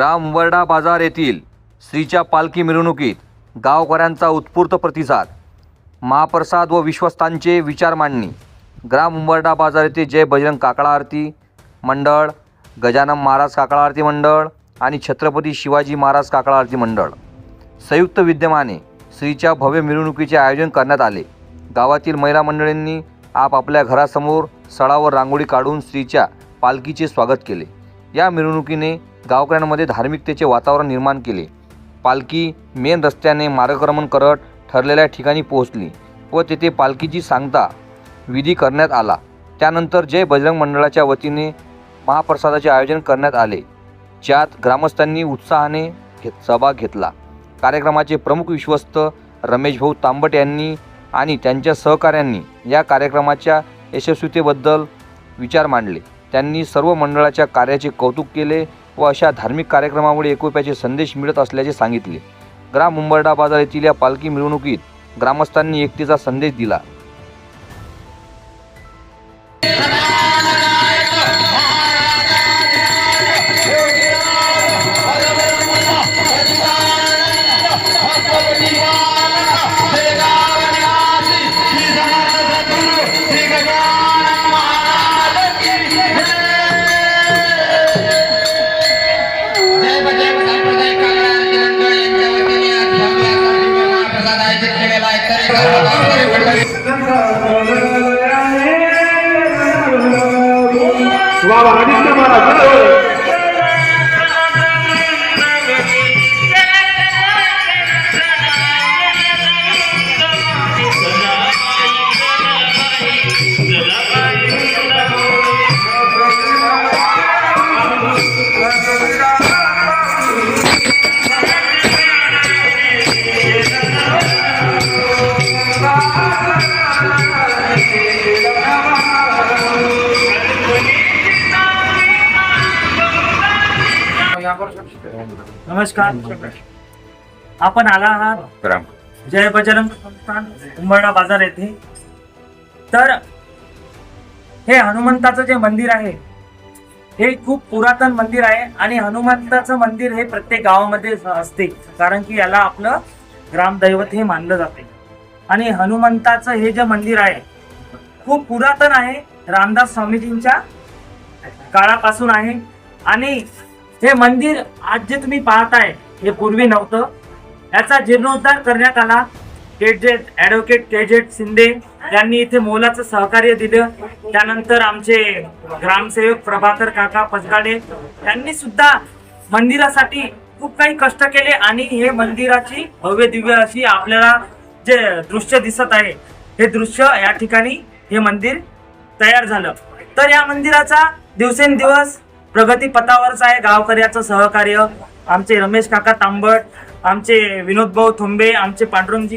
ग्राम उंबरडा बाजार येथील श्रीच्या पालखी मिरवणुकीत गावकऱ्यांचा उत्स्फूर्त प्रतिसाद. महाप्रसाद व विश्वस्तांचे विचार मांडणी. ग्राम उंबरडा बाजार येथे जय बजरंग काकडा आरती मंडळ गजानन महाराज काकडा आरती मंडळ आणि छत्रपती शिवाजी महाराज काकडा आरती मंडळ. संयुक्त विद्यमाने श्रीच्या भव्य मिरवणुकीचे आयोजन करण्यात आले. गावातील महिला मंडळींनी आपापल्या घरासमोर सडावर रांगोळी काढून श्रीच्या पालखीचे स्वागत केले. या मिरवणुकीने गावकऱ्यांमध्ये धार्मिकतेचे वातावरण निर्माण केले. पालखी मेन रस्त्याने मार्गक्रमण करत ठरलेल्या ठिकाणी पोहोचली व तेथे पालखीची सांगता विधी करण्यात आला. त्यानंतर जय बजरंग मंडळाच्या वतीने महाप्रसादाचे आयोजन करण्यात आले. ज्यात ग्रामस्थांनी उत्साहाने घेत सहभाग घेतला. कार्यक्रमाचे प्रमुख विश्वस्त रमेश भाऊ तांबट यांनी आणि त्यांच्या सहकाऱ्यांनी या कार्यक्रमाच्या यशस्वीतेबद्दल विचार मांडले. त्यांनी सर्व मंडळाच्या कार्याचे कौतुक केले व अशा धार्मिक कार्यक्रमामुळे एकोप्याचे संदेश मिळत असल्याचे सांगितले. ग्राम उंबरडा बाजार येथील या पालखी मिरवणुकीत ग्रामस्थांनी एकतेचा संदेश दिला. केलेला आहे नमस्कार. आपण आला आहात. जय बजरंग संस्थान उंबरडा बाजार येथे. तर हे हनुमंताचं जे मंदिर आहे हे खूप पुरातन मंदिर आहे आणि हनुमंताचं मंदिर हे प्रत्येक गावामध्ये असते. कारण की याला आपलं ग्रामदैवत हे मानलं जाते. आणि हनुमंताचं हे जे मंदिर आहे खूप पुरातन आहे. रामदास स्वामीजींच्या काळापासून आहे. आणि हे मंदिर आज जे तुम्ही पाहताय हे पूर्वी नव्हतं. याचा जीर्णोद्धार करण्यात आला. केजेट ॲडव्होकेट केजेट शिंदे यांनी इथे मोलाचं सहकार्य दिलं. त्यानंतर आमचे ग्रामसेवक प्रभाकर काका पचगाडे यांनी सुद्धा मंदिरासाठी खूप काही कष्ट केले आणि हे मंदिराची भव्य दिव्य अशी आपल्याला जे दृश्य दिसत आहे हे दृश्य या ठिकाणी हे मंदिर तयार झालं. तर या मंदिराचा दिवसेंदिवस प्रगती पथावरच आहे गावकऱ्याचं सहकार्य. आमचे रमेश काका तांबट आमचे विनोद भाऊ थोंबे आमचे पांडुरंगजी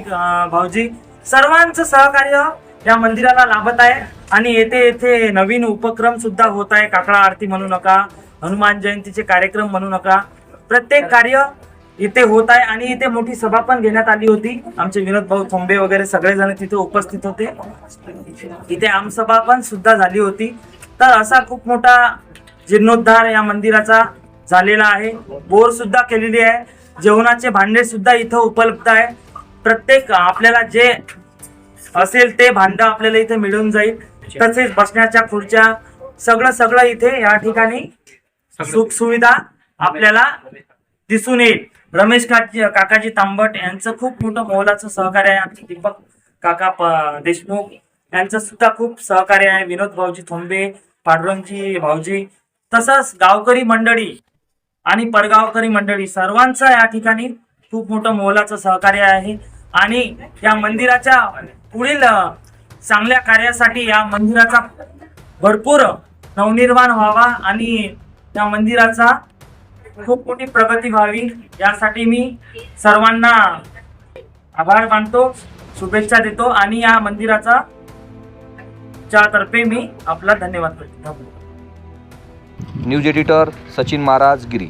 भाऊजी सर्वांचं सहकार्य या मंदिराला लाभत आहे. आणि येथे येथे नवीन उपक्रम सुद्धा होत आहे. काकडा आरती म्हणू नका हनुमान जयंतीचे कार्यक्रम म्हणू नका. प्रत्येक कार्य इथे होत आहे आणि इथे मोठी सभा पण घेण्यात आली होती. आमचे विनोद भाऊ थोंबे वगैरे सगळेजण तिथे उपस्थित होते. इथे आमसभा पण सुद्धा झाली होती. तर असा खूप मोठा जीर्णोद्धार या मंदिराचा झालेला आहे. बोर सुद्धा केलेली आहे. जेवणाचे भांडे सुद्धा इथं उपलब्ध आहे. प्रत्येक आपल्याला जे असेल ते भांडं आपल्याला इथे मिळून जाईल. तसेच बसण्याच्या खुर्च्या सगळं सगळं इथे या ठिकाणी सुख सुविधा आपल्याला दिसून येईल. रमेश काकी काकाजी तांबट यांचं खूप मोठं मोलाचं सहकार्य आहे. आमचे दीपक काका देशमुख यांचं सुद्धा खूप सहकार्य आहे. विनोद भाऊजी थोंबे पांडुरंगजी भाऊजी तसंच गावकरी मंडळी आणि परगावकरी मंडळी सर्वांचं या ठिकाणी खूप मोठं मोलाचं सहकार्य आहे. आणि या मंदिराच्या पुढील चांगल्या कार्यासाठी या मंदिराचा भरपूर नवनिर्माण व्हावा आणि या मंदिराचा खूप मोठी प्रगती व्हावी यासाठी मी सर्वांना आभार मानतो शुभेच्छा देतो आणि या मंदिराचा च्या तर्फे मी आपला धन्यवाद करतो. News editor Sachin Maharaj Giri.